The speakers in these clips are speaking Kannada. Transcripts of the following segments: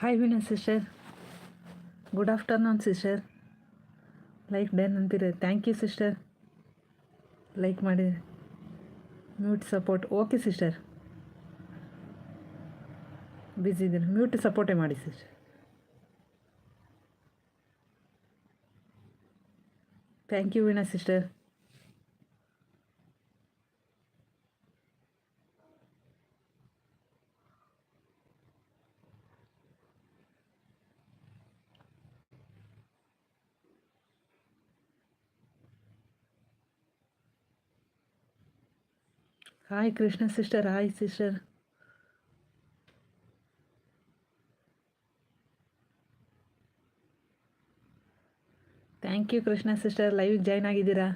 Hi Veena sister good afternoon sister like done ಅಂತೀರಿ ಥ್ಯಾಂಕ್ ಯು ಸಿಸ್ಟರ್ ಲೈಕ್ ಮಾಡಿ mute support okay sister busy ಇದ್ದೀನಿ ಮ್ಯೂಟ್ ಸಪೋರ್ಟೇ ಮಾಡಿ sister thank you Veena sister hi Krishna sister hi sister thank you Krishna sister ಲೈವಿಗೆ join ಆಗಿದ್ದೀರಾ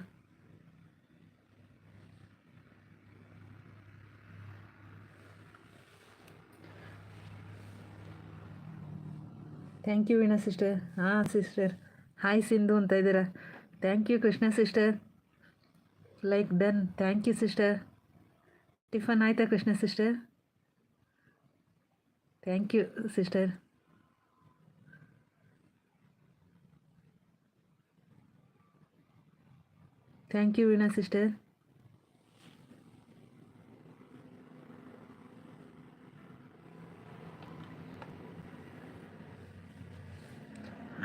ಥ್ಯಾಂಕ್ ಯು ವೀಣಾ ಸಿಸ್ಟರ್ ಹಾಂ ಸಿಸ್ಟರ್ ಹಾಯ್ ಸಿಂಧು ಅಂತ ಇದ್ದೀರಾ thank you Krishna sister like done thank you sister tiffin ಆಯಿತಾ Krishna sister thank you sister thank you Veena sister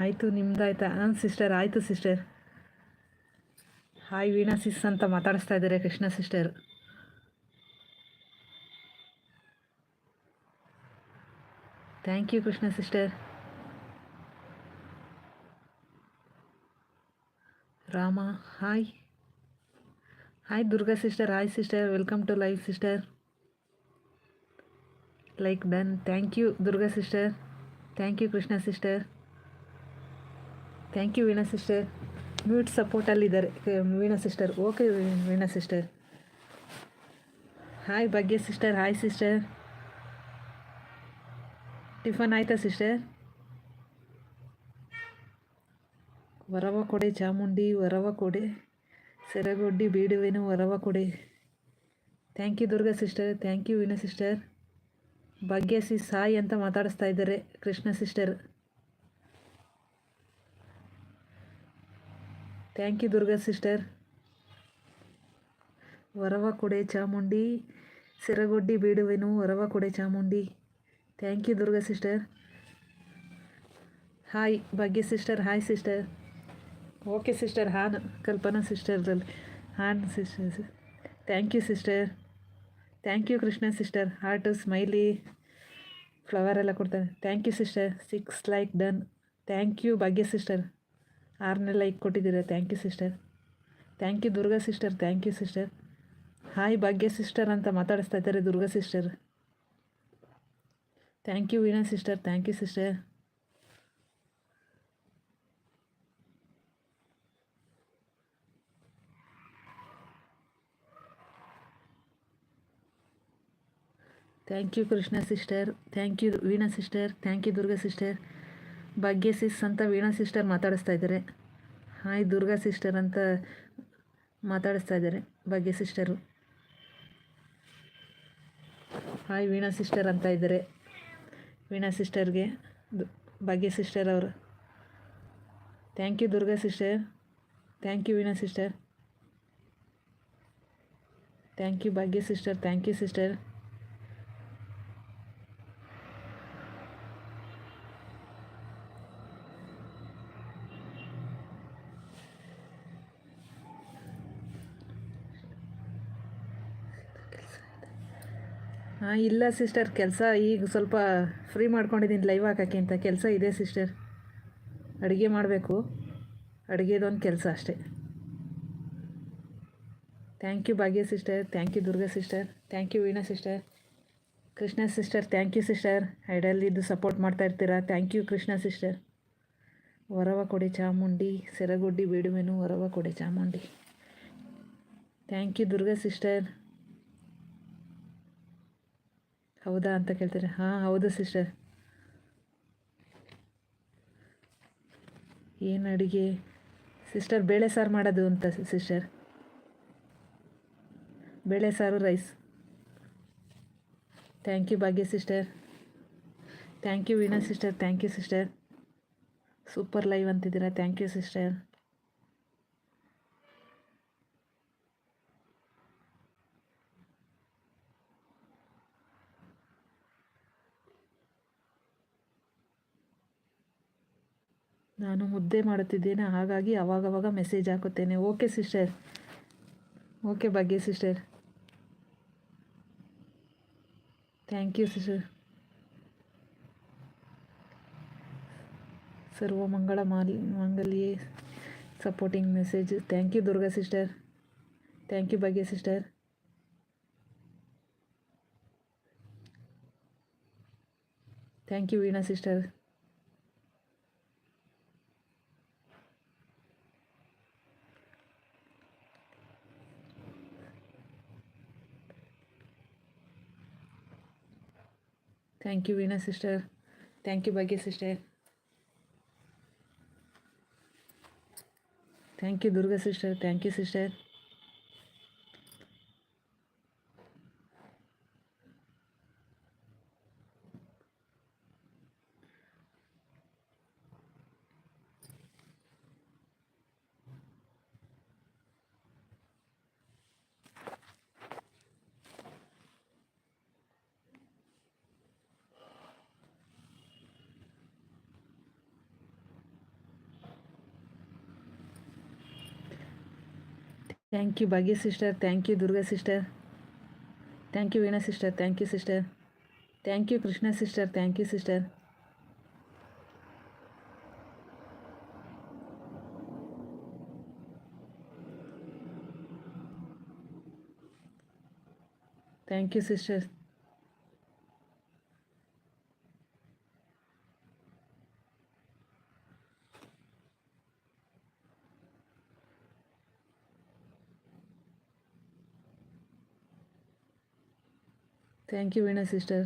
ಆಯಿತು ನಿಮ್ದು ಆಯಿತಾ ಹಾಂ ಸಿಸ್ಟರ್ ಆಯಿತು ಸಿಸ್ಟರ್ ಹಾಯ್ ವೀಣಾ ಸಿಸ್ ಅಂತ ಮಾತಾಡಿಸ್ತಾ ಇದ್ದಾರೆ Krishna sister thank you Krishna sister Rama hi hi Durga sister hi sister welcome to live sister like done thank you Durga sister thank you Krishna sister thank you Veena sister mute ಸಪೋರ್ಟಲ್ಲಿದ್ದಾರೆ Veena sister okay Veena sister hi Bhagya sister hi sister tiffin ಆಯ್ತಾ ಸಿಸ್ಟರ್ ವರವ ಕೊಡೆ ಚಾಮುಂಡಿ ವರವ ಕೊಡೆ ಸೆರಗೊಡ್ಡಿ ಬೀಡುವೆನು ವರವ ಕೊಡೆ thank you Durga sister thank you Veena sister Bhagya C Sai ಅಂತ ಮಾತಾಡಿಸ್ತಾ ಇದ್ದಾರೆ Krishna sister thank you Durga sister ವರವ ಕೊಡೆ ಚಾಮುಂಡಿ ಸಿರಗೊಡ್ಡಿ ಬೀಡುವೆನು ವರವ ಕೊಡೆ Chamundi thank you Durga sister hi Bhagya sister hi sister okay sister ಹಾನ್ ಕಲ್ಪನಾ ಸಿಸ್ಟರ್ದಲ್ಲಿ ಹಾನ್ sister thank you sister thank you Krishna sister heart smiley flower ಎಲ್ಲ ಕೊಡ್ತಾರೆ thank you sister six like done thank you Bhagya sister ಆರನೇ ಲೈಕ್ ಕೊಟ್ಟಿದ್ದೀರಾ thank you sister thank you Durga sister thank you sister hi Bhagya sister ಅಂತ ಮಾತಾಡಿಸ್ತಾ ಇದ್ದಾರೆ Durga sister thank you Veena sister thank you sister thank you Krishna sister thank you Veena sister thank you Durga sister Bhagya sis ಅಂತ ವೀಣಾ ಸಿಸ್ಟರ್ ಮಾತಾಡಿಸ್ತಾ ಇದ್ದಾರೆ ಹಾಯ್ ದುರ್ಗಾ ಸಿಸ್ಟರ್ ಅಂತ ಮಾತಾಡಿಸ್ತಾ ಇದ್ದಾರೆ Bhagya sister hi Veena sister ಅಂತ ಇದ್ದಾರೆ ವೀಣಾ ಸಿಸ್ಟರ್ಗೆ ಭಾಗ್ಯ ಸಿಸ್ಟರ್ ಅವರು thank you Durga sister thank you Veena sister thank you Bhagya sister thank you sister ಹಾಂ ಇಲ್ಲ ಸಿಸ್ಟರ್ ಕೆಲಸ ಈಗ ಸ್ವಲ್ಪ ಫ್ರೀ ಮಾಡ್ಕೊಂಡಿದ್ದೀನಿ ಲೈವ್ ಹಾಕೋಕ್ಕೆ ಅಂತ ಕೆಲಸ ಇದೆ ಸಿಸ್ಟರ್ ಅಡುಗೆ ಮಾಡಬೇಕು ಅಡುಗೆದೊಂದು ಕೆಲಸ ಅಷ್ಟೇ thank you Bhagya sister thank you Durga sister thank you Veena sister Krishna sister thank you sister ಇದು ಸಪೋರ್ಟ್ ಮಾಡ್ತಾ ಇರ್ತೀರಾ ಥ್ಯಾಂಕ್ ಯು ಕೃಷ್ಣ ಸಿಸ್ಟರ್ ವರವ ಕೊಡಿ ಚಾಮುಂಡಿ ಸೆರಗುಡ್ಡಿ ಬೇಡುವೆನು ವರವ ಕೊಡಿ Chamundi thank you Durga sister ಹೌದಾ ಅಂತ ಕೇಳ್ತಾರೆ ಹಾಂ ಹೌದು ಸಿಸ್ಟರ್ ಏನು ಅಡುಗೆ ಸಿಸ್ಟರ್ ಬೇಳೆ ಸಾರು ಮಾಡೋದು ಅಂತ ಸಿಸ್ಟರ್ ಬೇಳೆ ಸಾರು rice thank you Bhagya sister thank you Veena sister thank you sister super live ಅಂತಿದ್ದೀರಾ thank you sister ನಾನು ಮುದ್ದೆ ಮಾಡುತ್ತಿದ್ದೇನೆ ಹಾಗಾಗಿ ಅವಾಗವಾಗ ಮೆಸೇಜ್ ಹಾಕುತ್ತೇನೆ ಓಕೆ ಸಿಸ್ಟರ್ ಓಕೆ ಬಗ್ಗೆ ಸಿಸ್ಟರ್ ಥ್ಯಾಂಕ್ ಯು ಸಿಸ್ಟರ್ ಸರ್ವ ಮಂಗಳ ಮಾಲ್ ಮಂಗಲ್ಯೇ supporting message thank you Durga sister thank you ಬಗ್ಗೆ sister thank you Veena sister Thank you, Veena sister. Thank you, Bhagya sister. Thank you, Durga sister. Thank you, sister. Thank you Bhagya sister thank you Durga sister thank you Veena sister thank you sister thank you Krishna sister thank you sister thank you sister thank you Veena sister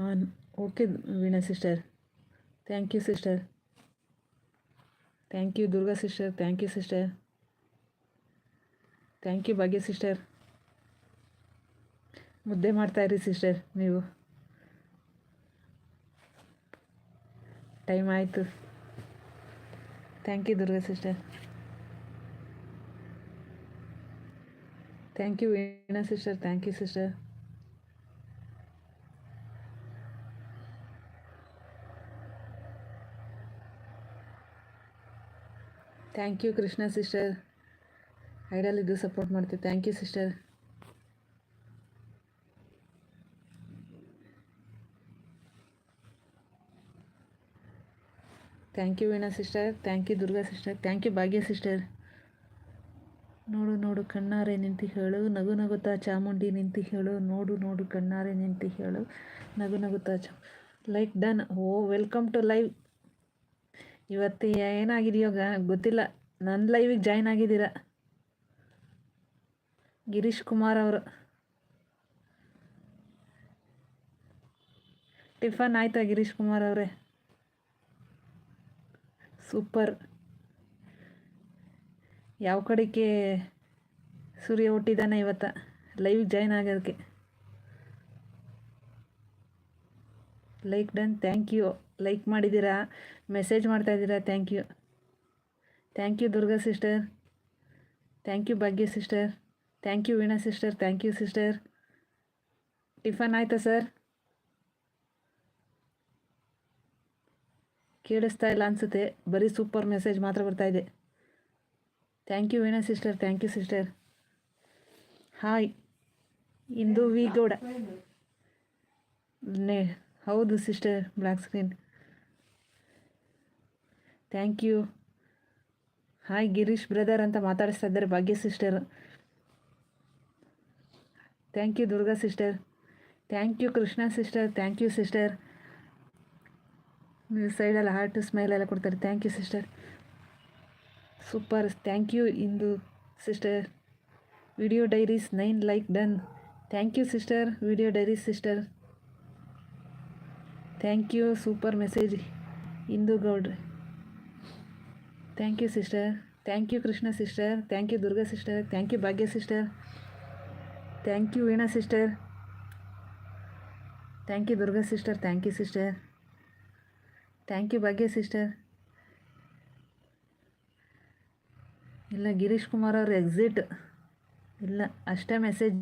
ಹಾಂ okay Veena sister thank you sister thank you Durga sister thank you sister thank you Bhagya sister ಮುದ್ದೆ ಮಾಡ್ತಾ ಇರಿ ಸಿಸ್ಟರ್ ನೀವು ಟೈಮ್ ಆಯಿತು thank you Durga sister thank you Veena sister thank you sister thank you Krishna sister ಇದು ಸಪೋರ್ಟ್ ಮಾಡ್ತೀವಿ thank you sister thank you Veena sister thank you Durga sister thank you Bhagya sister ನೋಡು ನೋಡು ಕಣ್ಣಾರೆ ನಿಂತು ಹೇಳು ನಗು ನಗುತ್ತಾ ಚಾಮುಂಡಿ ನಿಂತು ಹೇಳು ನೋಡು ನೋಡು ಕಣ್ಣಾರೆ ನಿಂತು ಹೇಳು ನಗು ನಗುತ್ತಾ ಚಾ ಲೈಕ್ ಡನ್ ಓ ವೆಲ್ಕಮ್ ಟು ಲೈವ್ ಇವತ್ತು ಏನಾಗಿದೆಯೋ ಗೊತ್ತಿಲ್ಲ ನನ್ನ ಲೈವಿಗೆ ಜಾಯ್ನ್ ಆಗಿದ್ದೀರ ಗಿರೀಶ್ ಕುಮಾರ್ ಅವರು ಟಿಫನ್ ಆಯಿತಾ ಗಿರೀಶ್ ಕುಮಾರ್ ಅವರೇ ಸೂಪರ್ ಯಾವ ಕಡೆಗೆ ಸೂರ್ಯ ಹುಟ್ಟಿದಾನೆ ಇವತ್ತು ಲೈವ್ ಜಾಯ್ನ್ ಆಗೋದಕ್ಕೆ like done thank you like ಮಾಡಿದ್ದೀರಾ message ಮಾಡ್ತಾಯಿದ್ದೀರಾ thank you thank you Durga sister thank you Bhagya sister thank you Veena sister thank you sister tiffin ಆಯಿತಾ ಸರ್ ಕೇಳಿಸ್ತಾ ಇಲ್ಲ ಅನಿಸುತ್ತೆ ಬರೀ ಸೂಪರ್ ಮೆಸೇಜ್ ಮಾತ್ರ ಬರ್ತಾಯಿದೆ thank you Veena sister thank you sister hi Indu V Gowda ನೆ ಹೌದು sister black screen thank you hi Girish brother ಅಂತ ಮಾತಾಡಿಸ್ತಾ ಇದ್ದಾರೆ Bhagya sister thank you Durga sister thank you Krishna sister thank you sister ನೀವು ಸೈಡಲ್ಲಿ ಹಾರ್ಟ್ ಸ್ಮೈಲ್ ಎಲ್ಲ ಕೊಡ್ತಾರೆ thank you sister super thank you Indu sister video diaries nine like done thank you sister video diaries sister thank you super message Indu ಗೌಡ್ರೆ thank you sister thank you Krishna sister thank you Durga sister thank you Bhagya sister thank you Veena sister thank you Durga sister thank you sister thank you Bhagya sister ಇಲ್ಲ ಗಿರೀಶ್ ಕುಮಾರ್ ಅವ್ರ ಎಕ್ಸಿಟ್ ಇಲ್ಲ ಅಷ್ಟೇ message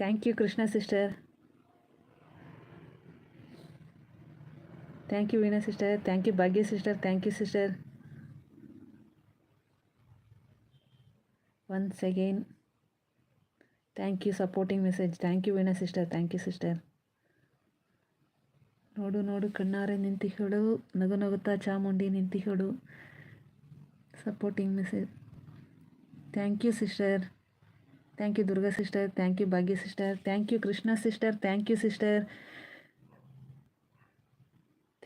thank you Krishna sister thank you Veena sister thank you Bhagya sister thank you sister once again thank you supporting message thank you vina sister thank you sister ನೋಡು ನೋಡು ಕಣ್ಣಾರೆ ಹೇಳು ನಗು ನಗುತ್ತಾ Chamundi ನಿಂತಿಹೇಳು supporting message thank you sister thank you Durga sister thank you Bhagya sister thank you Krishna sister thank you sister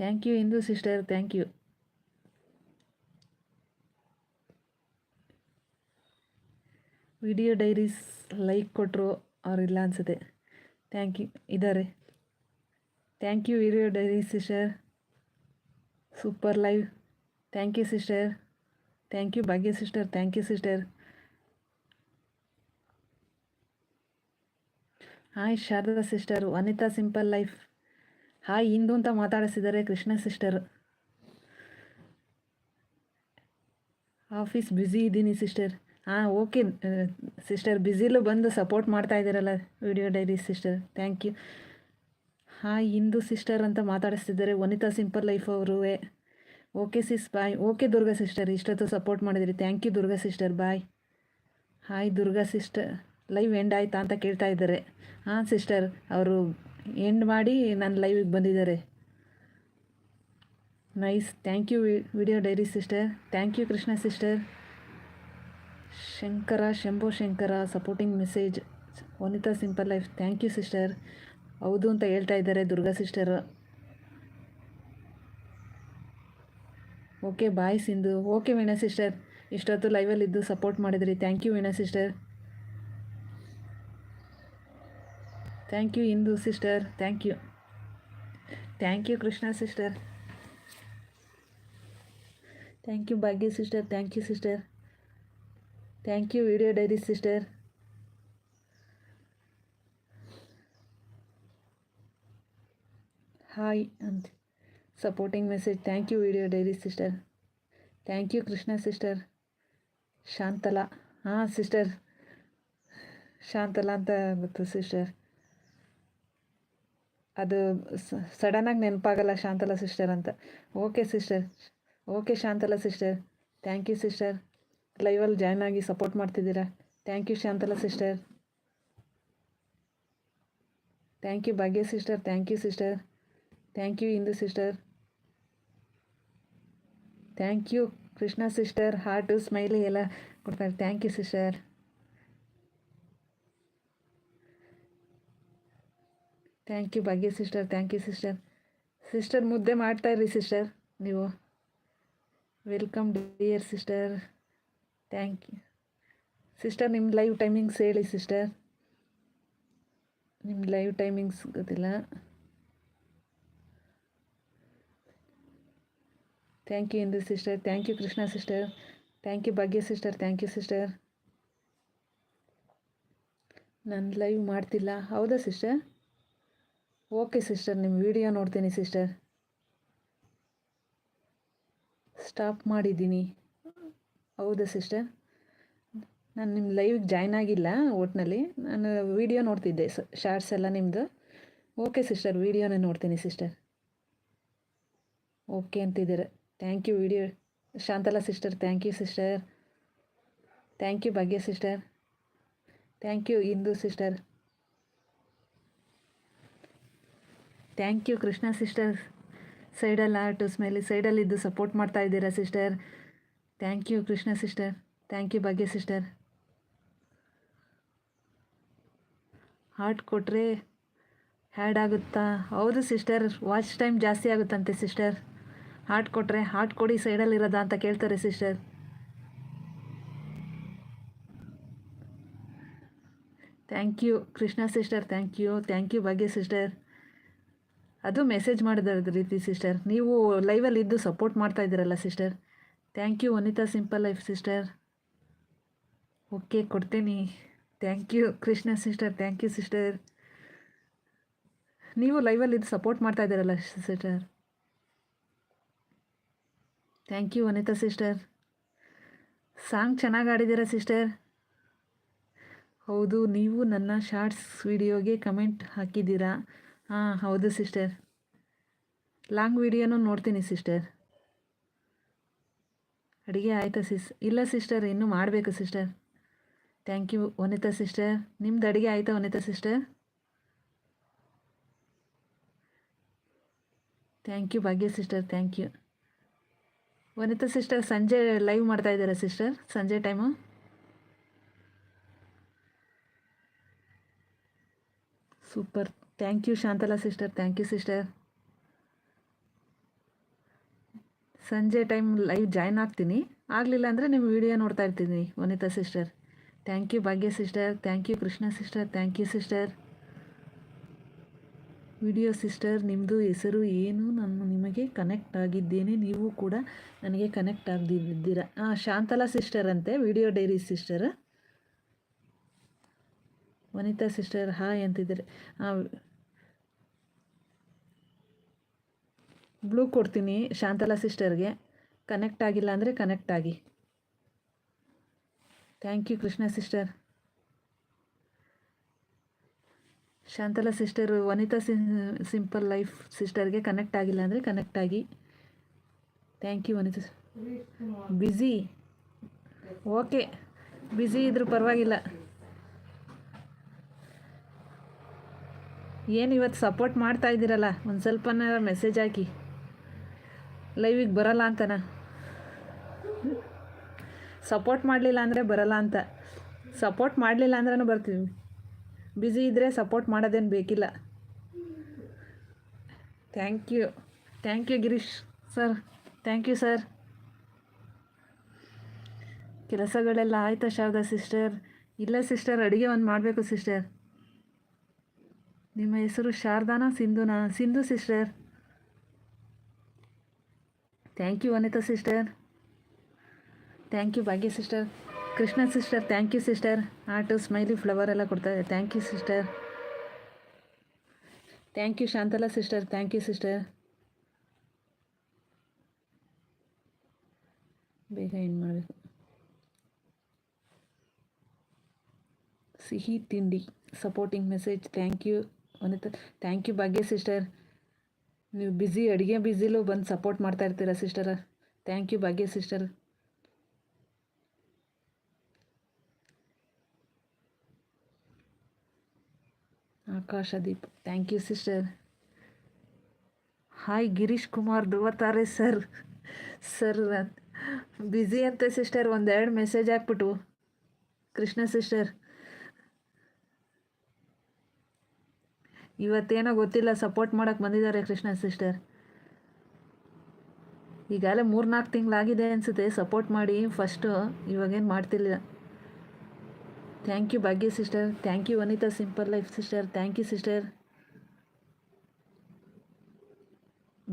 thank you Indu sister thank you video diaries like ಕೊಟ್ಟರು ಅವರಿಲ್ಲ ಅನ್ಸುತ್ತೆ ಥ್ಯಾಂಕ್ ಯು ಇದ್ದಾರೆ thank you video diary sister super live thank you sister thank you Bhagya sister thank you sister hi Sharada sister Vanita simple life hi Indu ಅಂತ ಮಾತಾಡಿಸಿದ್ದಾರೆ ಕೃಷ್ಣ ಸಿಸ್ಟರ್ ಆಫೀಸ್ ಬ್ಯುಸಿ ಇದ್ದೀನಿ ಸಿಸ್ಟರ್ ಹಾಂ ಓಕೆ ಸಿಸ್ಟರ್ ಬ್ಯುಸಿಲು ಬಂದು ಸಪೋರ್ಟ್ ಮಾಡ್ತಾ ಇದ್ದೀರಲ್ಲ video diary sister thank you hi Indu sister ಅಂತ ಮಾತಾಡಿಸ್ತಿದ್ದಾರೆ ವನಿತಾ ಸಿಂಪಲ್ ಲೈಫ್ ಅವರು okay sis bye okay Durga sister ಇಷ್ಟೊತ್ತು ಸಪೋರ್ಟ್ ಮಾಡಿದಿರಿ thank you Durga sister bye hi Durga sister live end ಆಯ್ತಾ ಅಂತ ಕೇಳ್ತಾ ಇದ್ದಾರೆ ಹಾಂ ಸಿಸ್ಟರ್ ಅವರು ಎಂಡ್ ಮಾಡಿ ನನ್ನ ಲೈವಿಗೆ ಬಂದಿದ್ದಾರೆ nice thank you video diary sister thank you Krishna sister Shankara Shambho Shankara supporting message Vanita simple life thank you sister ಹೌದು ಅಂತ ಹೇಳ್ತಾ ಇದ್ದಾರೆ Durga sister okay bye Sindhu okay Veena sister ಇಷ್ಟೊತ್ತು ಲೈವಲ್ಲಿದ್ದು ಸಪೋರ್ಟ್ ಮಾಡಿದ್ರಿ thank you Veena sister thank you Indu sister thank you thank you Krishna sister thank you Bhagya sister thank you sister thank you video diary sister hi ಅಂತ supporting message thank you video diary sister thank you Krishna sister Shantala ಹಾಂ ಸಿಸ್ಟರ್ ಶಾಂತಲಾ ಅಂತ ಗೊತ್ತು ಸಿಸ್ಟರ್ ಅದು ಸಡನ್ನಾಗಿ ನೆನಪಾಗಲ್ಲ ಶಾಂತಲಾ ಸಿಸ್ಟರ್ ಅಂತ okay sister okay Shantala sister thank you sister ಲೈವಲ್ಲಿ join ಆಗಿ ಸಪೋರ್ಟ್ ಮಾಡ್ತಿದ್ದೀರಾ thank you Shantala sister thank you Bhagya sister thank you sister thank you Indu sister thank you Krishna sister heart smiley ಎಲ್ಲ ಕೊಡ್ತಾರೆ thank you sister thank you Bhagya sister thank you sister sister ಮುದ್ದೆ ಮಾಡ್ತಾ ಇರಿ ಸಿಸ್ಟರ್ ನೀವು welcome dear sister thank you sister ನಿಮ್ಮ ಲೈವ್ ಟೈಮಿಂಗ್ಸ್ ಹೇಳಿ ಸಿಸ್ಟರ್ ನಿಮ್ಮ ಲೈವ್ ಟೈಮಿಂಗ್ಸ್ ಗೊತ್ತಿಲ್ಲ thank you Indu sister thank you Krishna sister thank you Bhagya sister thank you sister ನಾನು ಲೈವ್ ಮಾಡ್ತಿಲ್ಲ ಹೌದಾ ಸಿಸ್ಟರ್ ಓಕೆ ಸಿಸ್ಟರ್ ನಿಮ್ಮ ವಿಡಿಯೋ ನೋಡ್ತೀನಿ ಸಿಸ್ಟರ್ ಸ್ಟಾಪ್ ಮಾಡಿದ್ದೀನಿ ಹೌದಾ ಸಿಸ್ಟರ್ ನಾನು ನಿಮ್ಮ ಲೈವ್ಗೆ ಜಾಯ್ನ್ ಆಗಿಲ್ಲ ಒಟ್ನಲ್ಲಿ ನಾನು ವೀಡಿಯೋ ನೋಡ್ತಿದ್ದೆ ಸ ಶಾರ್ಟ್ಸ್ ಎಲ್ಲ ನಿಮ್ಮದು ಓಕೆ ಸಿಸ್ಟರ್ ವೀಡಿಯೋನೇ ನೋಡ್ತೀನಿ sister okay ಅಂತಿದ್ದೀರಾ thank you video Shantala sister thank you sister thank you Bhagya sister thank you Indu sister thank you Krishna sister ಸೈಡಲ್ಲಿ ಆರ್ಟು ಸ್ಮೈಲಿ ಸೈಡಲ್ಲಿ ಇದ್ದು ಸಪೋರ್ಟ್ ಮಾಡ್ತಾ ಇದ್ದೀರಾ sister thank you Krishna sister thank you Bhagya sister heart ಕೊಟ್ಟರೆ ಹ್ಯಾಡ್ ಆಗುತ್ತಾ ಹೌದು ಸಿಸ್ಟರ್ ವಾಚ್ ಟೈಮ್ ಜಾಸ್ತಿ ಆಗುತ್ತಂತೆ ಸಿಸ್ಟರ್ ಹಾಟ್ ಕೊಟ್ಟರೆ ಹಾಟ್ ಕೊಡಿ ಸೈಡಲ್ಲಿರೋದ ಅಂತ ಕೇಳ್ತಾರೆ sister thank you Krishna sister thank you thank you Bhagya sister ಅದು ಮೆಸೇಜ್ ಮಾಡಿದ ರೀತಿ ಸಿಸ್ಟರ್ ನೀವು ಲೈವಲ್ಲಿ ಇದ್ದು ಸಪೋರ್ಟ್ ಮಾಡ್ತಾ ಇದ್ದೀರಲ್ಲ sister thank you Vanitha simple life sister okay ಕೊಡ್ತೀನಿ thank you Krishna sister thank you sister ನೀವು ಲೈವಲ್ಲಿ ಇದು ಸಪೋರ್ಟ್ ಮಾಡ್ತಾ ಇದ್ದೀರಲ್ಲ sister thank you Vanitha sister song ಚೆನ್ನಾಗಿ ಆಡಿದ್ದೀರಾ ಸಿಸ್ಟರ್ ಹೌದು ನೀವು ನನ್ನ ಶಾರ್ಟ್ಸ್ ವಿಡಿಯೋಗೆ ಕಮೆಂಟ್ ಹಾಕಿದ್ದೀರಾ ಹಾಂ ಹೌದು ಸಿಸ್ಟರ್ ಲಾಂಗ್ ವೀಡಿಯೋನೂ ನೋಡ್ತೀನಿ ಸಿಸ್ಟರ್ ಅಡುಗೆ ಆಯಿತಾ ಸಿಸ್ ಇಲ್ಲ ಸಿಸ್ಟರ್ ಇನ್ನೂ ಮಾಡಬೇಕು sister thank you Vanitha sister ನಿಮ್ದು ಅಡುಗೆ ಆಯಿತಾ Vanitha sister thank you Bhagya sister thank you Vanitha sister ಸಂಜೆ ಲೈವ್ ಮಾಡ್ತಾ ಇದ್ದಾರೆ ಸಿಸ್ಟರ್ ಸಂಜೆ time super thank you Shantala sister thank you sister ಸಂಜೆ ಟೈಮ್ ಲೈವ್ ಜಾಯ್ನ್ ಆಗ್ತೀನಿ ಆಗಲಿಲ್ಲ ಅಂದರೆ ನಿಮ್ಮ ವಿಡಿಯೋ ನೋಡ್ತಾ ಇರ್ತೀನಿ Vanitha sister thank you Bhagya sister thank you Krishna sister thank you sister video sister ನಿಮ್ಮದು ಹೆಸರು ಏನು ನಾನು ನಿಮಗೆ ಕನೆಕ್ಟ್ ಆಗಿದ್ದೇನೆ ನೀವು ಕೂಡ ನನಗೆ ಕನೆಕ್ಟ್ ಆಗದಿದ್ದೀರಾ ಹಾಂ ಶಾಂತಲಾ ಸಿಸ್ಟರ್ ಅಂತೆ video diary sister Vanitha sister hi ಅಂತಿದ್ದಾರೆ ಹಾಂ ಬ್ಲೂ ಕೊಡ್ತೀನಿ ಶಾಂತಲಾ ಸಿಸ್ಟರ್ಗೆ ಕನೆಕ್ಟ್ ಆಗಿಲ್ಲ ಅಂದರೆ ಕನೆಕ್ಟ್ ಆಗಿ thank you Krishna sister Shantala sister Vanitha simple life ಸಿಸ್ಟರ್ಗೆ connect ಆಗಿಲ್ಲ ಅಂದರೆ ಕನೆಕ್ಟ್ ಆಗಿ thank you Vanitha busy okay busy ಇದ್ರೂ ಪರವಾಗಿಲ್ಲ ಏನು ಇವತ್ತು ಸಪೋರ್ಟ್ ಮಾಡ್ತಾ ಇದ್ದೀರಲ್ಲ ಒಂದು ಸ್ವಲ್ಪನ ಮೆಸೇಜ್ ಹಾಕಿ ಲೈವಿಗೆ ಬರಲ್ಲ ಅಂತನ ಸಪೋರ್ಟ್ ಮಾಡಲಿಲ್ಲ ಅಂದರೆ ಬರಲ್ಲ ಅಂತ ಸಪೋರ್ಟ್ ಮಾಡಲಿಲ್ಲ ಅಂದ್ರೂ ಬರ್ತೀವಿ ಬ್ಯುಸಿ ಇದ್ದರೆ ಸಪೋರ್ಟ್ ಮಾಡೋದೇನು ಬೇಕಿಲ್ಲ thank you thank you Girish sir thank you sir ಕೆಲಸಗಳೆಲ್ಲ ಆಯಿತಾ ಶಾರದಾ ಸಿಸ್ಟರ್ ಇಲ್ಲ ಸಿಸ್ಟರ್ ಅಡುಗೆ ಒಂದು ಮಾಡಬೇಕು ಸಿಸ್ಟರ್ ನಿಮ್ಮ ಹೆಸರು ಶಾರದಾನ ಸಿಂಧುನಾ Sindhu sister thank you Anitha sister thank you Bhagya sister Krishna sister thank you sister heart smiley flower ಎಲ್ಲ ಕೊಡ್ತಾರೆ thank you sister thank you Shantala sister thank you sister ಬೇಗ ಏನು ಮಾಡಬೇಕು ಸಿಹಿ ತಿಂಡಿ ಸಪೋರ್ಟಿಂಗ್ ಮೆಸೇಜ್ ಥ್ಯಾಂಕ್ ಯು ಒಂದೇ ಥ್ಯಾಂಕ್ ಯು ಭಾಗ್ಯ ಸಿಸ್ಟರ್ ನೀವು ಬ್ಯುಸಿ ಅಡುಗೆ ಬ್ಯುಸಿಲೂ ಬಂದು ಸಪೋರ್ಟ್ ಮಾಡ್ತಾ ಇರ್ತೀರಾ sister thank you Bhagya sister Akasha Deep thank you sister hi Girish Kumar Dhruvatare sir sir busy ಅಂತೆ ಸಿಸ್ಟರ್ ಒಂದೆರಡು ಮೆಸೇಜ್ ಹಾಕ್ಬಿಟ್ಟು ಕೃಷ್ಣ ಸಿಸ್ಟರ್ ಇವತ್ತೇನೋ ಗೊತ್ತಿಲ್ಲ ಸಪೋರ್ಟ್ ಮಾಡೋಕೆ ಬಂದಿದ್ದಾರೆ ಕೃಷ್ಣ ಸಿಸ್ಟರ್ ಈಗಾಗಲೇ ಮೂರ್ನಾಲ್ಕು ತಿಂಗಳಾಗಿದೆ ಅನಿಸುತ್ತೆ ಸಪೋರ್ಟ್ ಮಾಡಿ ಫಸ್ಟು ಇವಾಗೇನು ಮಾಡ್ತಿರ್ಲಿಲ್ಲ thank you Bhagya sister thank you Vanitha simple life sister thank you sister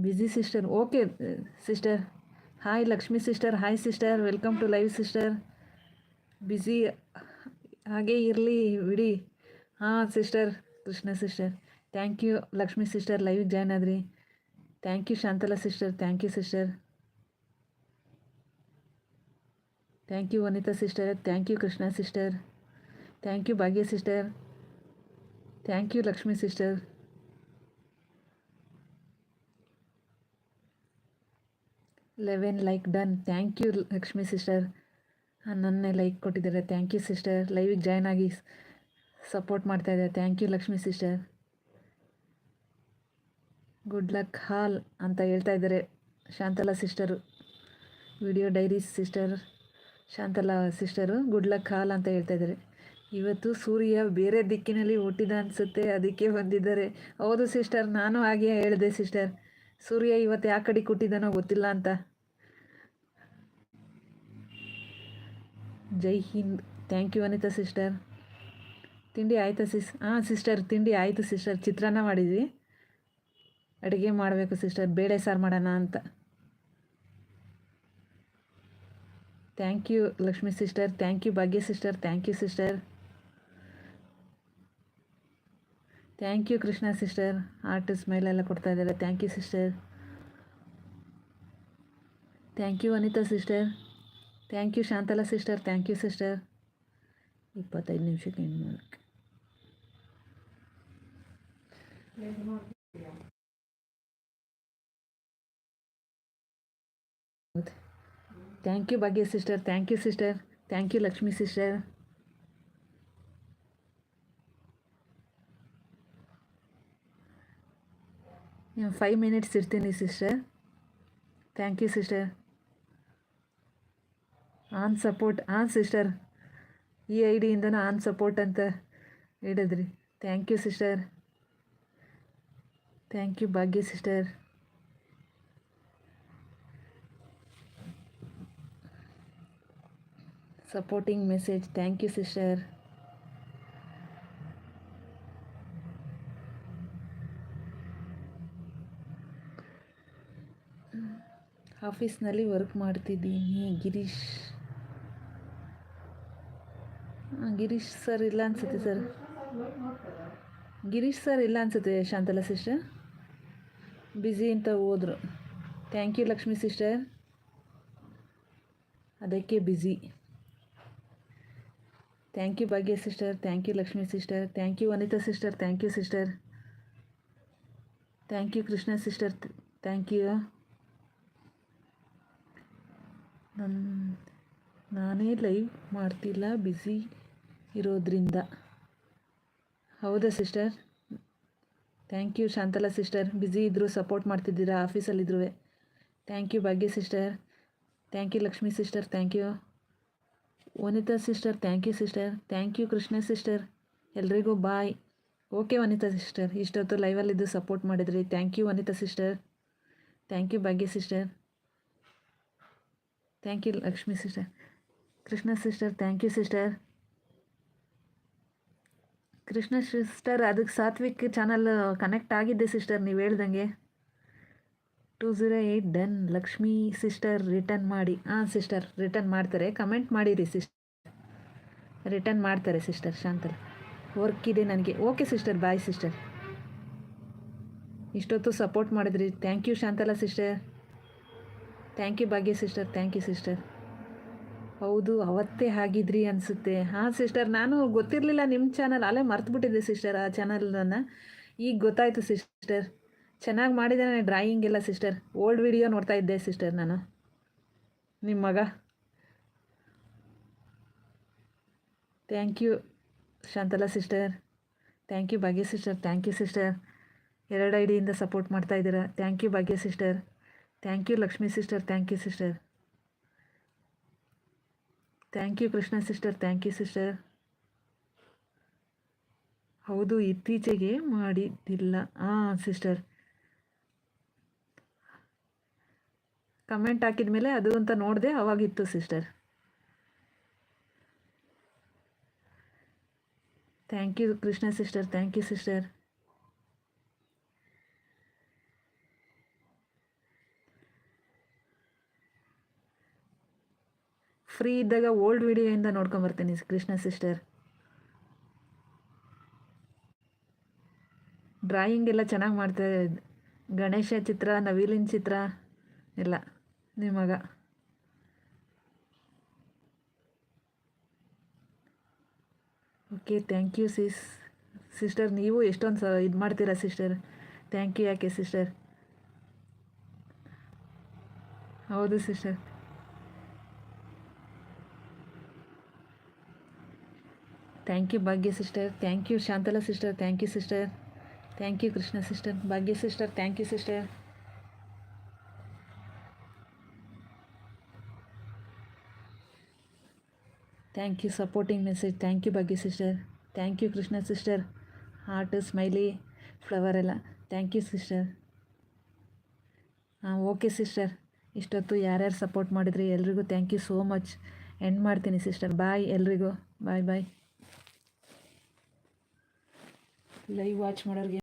busy sister okay sister hi Lakshmi sister hi sister welcome to live sister busy ಹಾಗೇ ಇರಲಿ ಬಿಡಿ ಹಾಂ sister Krishna sister thank you Lakshmi sister ಲೈವಿಗೆ join ಆದ್ರಿ thank you Shantala sister thank you sister thank you Vanitha sister thank you Krishna sister thank you Bhagya sister thank you Lakshmi sister eleven like done thank you Lakshmi sister ನನ್ನೇ ಲೈಕ್ ಕೊಟ್ಟಿದ್ದಾರೆ ಥ್ಯಾಂಕ್ ಯು ಸಿಸ್ಟರ್ ಲೈವಿಗೆ ಜಾಯ್ನ್ ಆಗಿ ಸಪೋರ್ಟ್ ಮಾಡ್ತಾ ಇದ್ದಾರೆ thank you Lakshmi sister good luck all ಅಂತ ಹೇಳ್ತಾ ಇದ್ದಾರೆ Shantala sister video diary sister Shantala sister good luck all ಅಂತ ಹೇಳ್ತಾ ಇದ್ದಾರೆ ಇವತ್ತು ಸೂರ್ಯ ಬೇರೆ ದಿಕ್ಕಿನಲ್ಲಿ ಹುಟ್ಟಿದ ಅನಿಸುತ್ತೆ ಅದಕ್ಕೆ ಬಂದಿದ್ದಾರೆ ಹೌದು ಸಿಸ್ಟರ್ ನಾನು ಹಾಗೆ ಹೇಳಿದೆ ಸಿಸ್ಟರ್ ಸೂರ್ಯ ಇವತ್ತು ಯಾವ ಕಡೆ ಕೊಟ್ಟಿದ್ದಾನೋ ಗೊತ್ತಿಲ್ಲ ಅಂತ Jai Hind thank you Anitha sister ತಿಂಡಿ ಆಯಿತಾ ಸಿಸ್ ಹಾಂ ಸಿಸ್ಟರ್ ತಿಂಡಿ ಆಯಿತು ಸಿಸ್ಟರ್ ಚಿತ್ರಾನ್ನ ಮಾಡಿದ್ವಿ ಅಡುಗೆ ಮಾಡಬೇಕು ಸಿಸ್ಟರ್ ಬೇಳೆ ಸಾರು ಮಾಡೋಣ ಅಂತ thank you Lakshmi sister thank you Bhagya sister thank you sister thank you Krishna sister heart smile ಎಲ್ಲ ಕೊಡ್ತಾ ಇದ್ದಾರೆ thank you sister thank you Anitha sister thank you Shantala sister thank you sister ಇಪ್ಪತ್ತೈದು ನಿಮಿಷಕ್ಕೆ ಎಂಡ್ ಮಾಡೋಕ್ಕೆ thank you Bhagya sister thank you sister thank you Lakshmi sister ನೀವು ಫೈವ್ ಮಿನಿಟ್ಸ್ ಇರ್ತೀನಿ sister thank you sister on support on sister ಈ ಐ ಡಿಯಿಂದನೂ ಆನ್ ಸಪೋರ್ಟ್ ಅಂತ ಹೇಳಿದ್ರಿ thank you sister thank you Bhagya sister supporting message thank you sister ಆಫೀಸ್ನಲ್ಲಿ ವರ್ಕ್ ಮಾಡ್ತಿದ್ದೀನಿ ಗಿರೀಶ್ ಗಿರೀಶ್ ಸರ್ ಇಲ್ಲ ಅನಿಸುತ್ತೆ ಸರ್ ಗಿರೀಶ್ ಸರ್ ಇಲ್ಲ ಅನಿಸುತ್ತೆ ಶಾಂತಲಾ ಸಿಸ್ಟರ್ ಬ್ಯುಸಿ ಅಂತ ಹೋದರು ಥ್ಯಾಂಕ್ ಯು ಲಕ್ಷ್ಮಿ ಸಿಸ್ಟರ್ ಅದಕ್ಕೆ busy thank you Bhagya sister thank you Lakshmi sister thank you Vanitha sister thank you sister thank you Krishna sister thank you ನನ್ನ ನಾನೇ ಲೈವ್ ಮಾಡ್ತಿಲ್ಲ ಬಿಸಿ ಇರೋದ್ರಿಂದ ಹೌದಾ sister thank you Shantala sister busy ಇದ್ದರೂ ಸಪೋರ್ಟ್ ಮಾಡ್ತಿದ್ದೀರಾ ಆಫೀಸಲ್ಲಿದ್ರು thank you Bhagya sister thank you Lakshmi sister thank you Vanitha sister thank you sister thank you Krishna sister ಎಲ್ರಿಗೂ ಬಾಯ್ ಓಕೆ ವನಿತಾ ಸಿಸ್ಟರ್ ಇಷ್ಟೊತ್ತು ಲೈವಲ್ಲಿದ್ದು ಸಪೋರ್ಟ್ ಮಾಡಿದ್ರಿ thank you Vanitha sister thank you Bhagya sister thank you Lakshmi sister Krishna sister thank you sister Krishna sister ಅದಕ್ಕೆ ಸಾತ್ವಿಕ್ ಚಾನಲ್ ಕನೆಕ್ಟ್ uh, ಆಗಿದ್ದೆ ಸಿಸ್ಟರ್ ನೀವು ಹೇಳ್ದಂಗೆ two zero eight done Lakshmi sister return ಮಾಡಿ ಹಾಂ ಸಿಸ್ಟರ್ ರಿಟರ್ನ್ ಮಾಡ್ತಾರೆ ಕಮೆಂಟ್ ಮಾಡಿರಿ ಸಿಸ್ಟರ್ ರಿಟರ್ನ್ ಮಾಡ್ತಾರೆ ಸಿಸ್ಟರ್ ಶಾಂತಲ್ ವರ್ಕ್ ಇದೆ ನನಗೆ ಓಕೆ ಸಿಸ್ಟರ್ ಬಾಯ್ ಸಿಸ್ಟರ್ ಇಷ್ಟೊತ್ತು ಸಪೋರ್ಟ್ ಮಾಡಿದ್ರಿ thank you Shantala sister thank you Bhagya sister thank you sister ಹೌದು ಅವತ್ತೇ ಆಗಿದ್ರಿ ಅನಿಸುತ್ತೆ ಹಾಂ ಸಿಸ್ಟರ್ ನಾನು ಗೊತ್ತಿರಲಿಲ್ಲ ನಿಮ್ಮ ಚಾನಲ್ ಅಲ್ಲೇ ಮರ್ತುಬಿಟ್ಟಿದ್ದೆ ಸಿಸ್ಟರ್ ಆ ಚಾನಲನ್ನು ಈಗ ಗೊತ್ತಾಯಿತು ಸಿಸ್ಟರ್ ಚೆನ್ನಾಗಿ ಮಾಡಿದ್ದೆ ನಾನು ಡ್ರಾಯಿಂಗ್ ಎಲ್ಲ ಸಿಸ್ಟರ್ ಓಲ್ಡ್ ವಿಡಿಯೋ ನೋಡ್ತಾ ಇದ್ದೆ ಸಿಸ್ಟರ್ ನಾನು ನಿಮ್ಮ ಮಗ thank you Shantala sister thank you Bhagya sister thank you sister ಎರಡು ಐಡಿಯಿಂದ ಸಪೋರ್ಟ್ ಮಾಡ್ತಾ ಇದ್ದೀರಾ thank you Bhagya sister thank you Lakshmi sister thank you sister thank you Krishna sister thank you sister ಹೌದು ಇತ್ತೀಚೆಗೆ ಮಾಡಿದ್ದಿಲ್ಲ ಹಾಂ ಸಿಸ್ಟರ್ ಕಮೆಂಟ್ ಹಾಕಿದ ಮೇಲೆ ಅದು ಅಂತ ನೋಡಿದೆ ಅವಾಗಿತ್ತು sister thank you Krishna sister thank you sister free ಇದ್ದಾಗ ಓಲ್ಡ್ ವಿಡಿಯೋ ಇಂದ ನೋಡ್ಕೊಂಬರ್ತೀನಿ ಕೃಷ್ಣ ಸಿಸ್ಟರ್ ಡ್ರಾಯಿಂಗ್ ಎಲ್ಲ ಚೆನ್ನಾಗಿ ಮಾಡ್ತಾ ಗಣೇಶ ಚಿತ್ರ ನವೀಲಿನ ಚಿತ್ರ ಎಲ್ಲ ನಿಮಗ okay thank you sis sister ನೀವು ಎಷ್ಟೊಂದು ಸ ಇದು ಮಾಡ್ತೀರಾ ಸಿಸ್ಟರ್ ಥ್ಯಾಂಕ್ ಯು ಯಾಕೆ ಸಿಸ್ಟರ್ ಹೌದು sister thank you Bhagya sister thank you Shantala sister thank you sister thank you Krishna sister Bhagya sister thank you sister thank you supporting message thank you Bhagya sister thank you Krishna sister heart smiley flower ಎಲ್ಲ ಥ್ಯಾಂಕ್ ಯು ಸಿಸ್ಟರ್ ಹಾಂ ಓಕೆ ಸಿಸ್ಟರ್ ಇಷ್ಟೊತ್ತು ಯಾರ್ಯಾರು ಸಪೋರ್ಟ್ ಮಾಡಿದ್ರಿ ಎಲ್ರಿಗೂ thank you so much end ಮಾಡ್ತೀನಿ ಸಿಸ್ಟರ್ ಬಾಯ್ ಎಲ್ರಿಗೂ ಬಾಯ್ ಬಾಯ್ लई वाच मर्डर